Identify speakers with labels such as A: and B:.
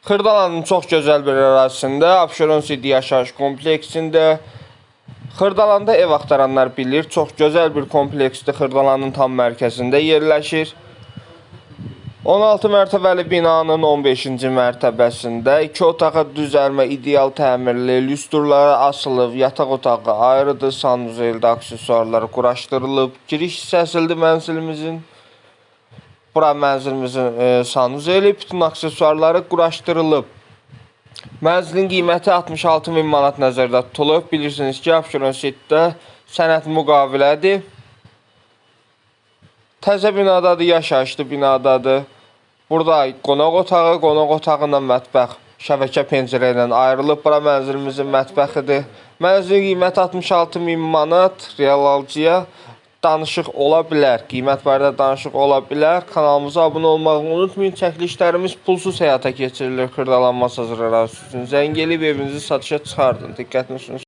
A: Xırdalanın çox gözəl bir ərazisində, Abşeron City yaşayış kompleksində Xırdalanda ev axtaranlar bilir, çox gözəl bir kompleksdir. Xırdalanın tam mərkəzində yerləşir. 16 mərtəbəli binanın 15-ci mərtəbəsində 2 otağa düzəlmə ideal təmirli, lüstrları asılıb, yataq otağı ayrıdır, sanuzeldə aksesuarlar quraşdırılıb. Giriş hissəsidir mənzilimizin. Bura mənzilimizin e, sanuzeli, bütün aksesuarları quraşdırılıb. Mənzilin qiyməti 66 min manat nəzərdə tutulub. Bilirsiniz ki, Abşeron Citydə sənət müqavilədir. Təzə binadadır, yaşayışlı binadadır. Burada qonaq otağı, qonaq otağıyla mətbəx şəbəkə pəncərə ilə ayrılıb. Bura mənzilimizin mətbəxidir. Mənzilin qiyməti 66 min manat. Real alıcıya danışıq ola bilər. Qiymət barədə danışıq ola bilər. Kanalımıza abunə olmağı unutmayın. Çəkilişlərimiz pulsuz həyata keçirilir. Xırdalanma hazır ərazisi üçün. Zəng elib evinizi satışa çıxardın. Diqqətiniz üçün